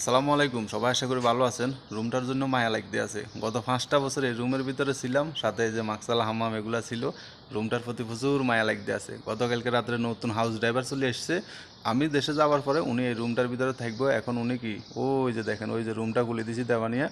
আসসালামু আলাইকুম, সবাই আশা করি ভালো আছেন। রুমটার জন্য মায়া লাগতে আছে। গত পাঁচটা বছরে এই রুমের ভিতরে ছিলাম, সাথে যে মাকসাল হামাম এগুলো ছিল। রুমটার প্রতি প্রচুর মায়া লাগতে আছে। গতকালকে রাত্রে নতুন হাউস ড্রাইভার চলে এসছে। আমি দেশে যাওয়ার পরে উনি এই রুমটার ভিতরে থাকব। এখন উনি কি? ওই যে দেখেন, ওই যে রুমটা খুলে দিয়েছি দেওয়ানিয়া।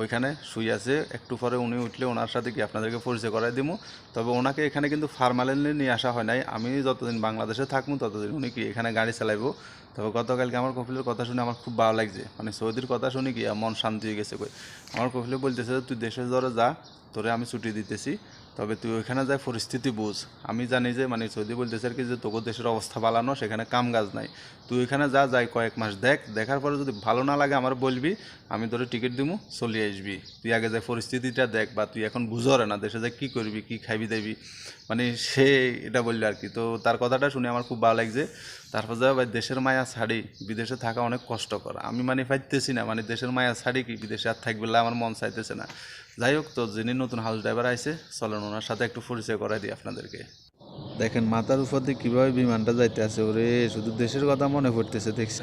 ওইখানে শুই আছে। একটু পরে উনি উঠলে ওনার সাথে কি আপনাদেরকে পরিচয় করাই দিব তবে ওনাকে এখানে কিন্তু ফার্মালেন্টলি নিয়ে আসা হয় নাই। আমি যতদিন বাংলাদেশে থাকব, ততদিন উনি কি এখানে গাড়ি চালাইবো। তবে গতকালকে আমার কপিলের কথা শুনে আমার খুব ভালো লাগছে। মানে সৌদির কথা শুনে কি মন শান্তি হয়ে গেছে কই? আমার কপিলে বলতেছে, তুই দেশে ধরে যা, তোরে আমি ছুটি দিতেছি। তবে তুই ওইখানে যায় পরিস্থিতি বুঝ। আমি জানি যে মানে সৌদি বলতেছে আর কি যে, তোকে দেশের অবস্থা বালানো, সেখানে কাম কাজ নাই। তুই ওইখানে যা, যাই কয়েক মাস দেখ। দেখার পরে যদি ভালো না লাগে আমার বলবি, আমি তোরে টিকিট দিমু, চলে আসবি। তুই আগে যাই পরিস্থিতিটা দেখ বা তুই এখন বুঝরে না, দেশে যাই কী করবি, কী খাইবি, দেবি। মানে সে এটা বলল আর কি। তো তার কথাটা শুনে আমার খুব ভালো লাগছে। তারপর যা ভাই, দেশের মায়া ছাড়ি, বিদেশে থাকা অনেক কষ্টকর। আমি মানে পাইতেছি না মানে দেশের মায়া ছাড়ি কি, বিদেশে আর থাকবে আমার মন চাইতেছে না। যাই হোক তো যিনি নতুন হাউস ড্রাইভার আইছে চলেন ওনার সাথে একটু পরিচয় করাই দিই আপনাদেরকে দেখেন মাথার উপর দিয়ে কীভাবে বিমানটা যাইতে আছে ওরে শুধু দেশের কথা মনে পড়তেছে দেখছি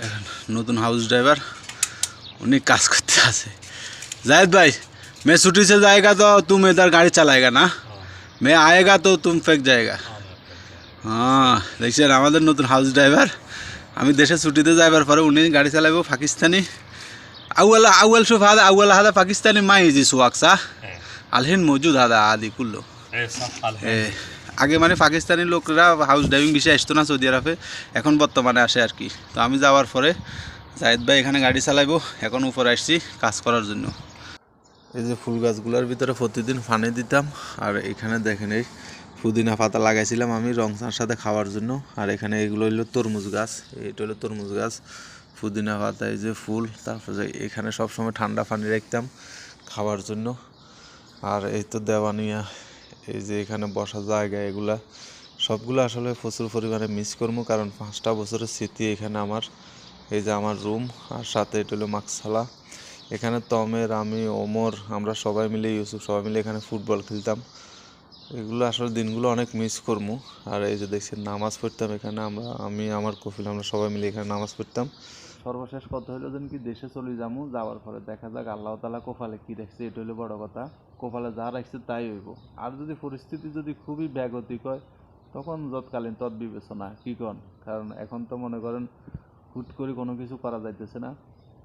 নতুন হাউস ড্রাইভার উনি কাজ করতে আছে জায়দ ভাই मैं छुट्टी से जाएगा तो तुम इधर गाड़ी चलाएगा ना मैं आएगा तो तुम फेंक जाएगा হ্যাঁ দেখছেন আমাদের নতুন হাউস ড্রাইভার আমি দেশে ছুটিতে যাইবার পরে উনি গাড়ি চালাবো পাকিস্তানি আউয়াল আউয়াল শুফ হাদা আউয়াল হাদা পাকিস্তানি মাই জি সুয়াকসা আলহিন মজুদ হাদা আদি কুল্লো। এ, আগে মানে পাকিস্তানি লোকরা হাউস ড্রাইভিং বিষয়ে আসতো না সৌদি আরবে এখন বর্তমানে আসে আর কি। তো আমি যাওয়ার পরে জাহিদ ভাই এখানে গাড়ি চালাইবো এখন উপরে আসছি কাজ করার জন্য। এই যে ফুল গাছগুলোর ভিতরে প্রতিদিন পানি দিতাম আর এখানে দেখেন এই পুদিনা পাতা লাগাইছিলাম আমি রংসার সাথে খাওয়ার জন্য আর এখানে এগুলো হইল তরমুজ গাছ এইটা হলো তরমুজ গাছ। পুদিনা পাতা, এই যে ফুল, তারপরে এখানে সবসময় ঠান্ডা পানি রাখতাম খাওয়ার জন্য। আর এই তো দেওয়ানিয়া, এই যে এখানে বসার জায়গা, এগুলা সবগুলো আসলে প্রচুর পরিমাণে মিস করব, কারণ পাঁচটা বছরের স্মৃতি এখানে আমার। এই যে আমার রুম আর সাথে এটা হলো মাকসালা। এখানে তমের, আমি, ওমর, আমরা সবাই মিলে, ইউসুফ সবাই মিলে এখানে ফুটবল খেলতাম। এগুলো আসলে দিনগুলো অনেক মিস করব। আর এই যে দেখছেন, নামাজ পড়তাম এখানে আমরা, আমি, আমার কফিল, আমরা সবাই মিলে এখানে নামাজ পড়তাম। সর্বশেষ কথা হলো যেন কি দেশে চলে যাব যাওয়ার পরে দেখা যাক আল্লাহ তালা কোপালে কি রাখছে, এটা হলো বড় কথা। কোপালে যা রাখছে তাই হইব। আর যদি পরিস্থিতি যদি খুবই ব্যাগতিক হয়, তখন যৎকালীন তৎ বিবেচনা, কি কন? কারণ এখন তো মনে করেন হুট করে কোনো কিছু করা যাইতেছে না।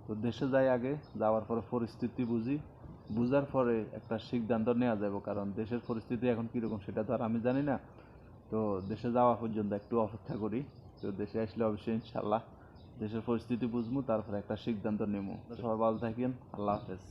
তো দেশে যাই আগে, যাওয়ার পরে পরিস্থিতি বুঝি। বুঝার পরে একটা সিদ্ধান্ত নেওয়া যাবে কারণ দেশের পরিস্থিতি এখন কীরকম সেটা তো আর আমি জানি না। তো দেশে যাওয়া পর্যন্ত একটু অপেক্ষা করি। তো দেশে আসলে অবশ্যই ইনশাল্লাহ দেশের পরিস্থিতি বুঝব তারপরে একটা সিদ্ধান্ত নেব। সবাই ভালো থাকেন আল্লাহ হাফেজ।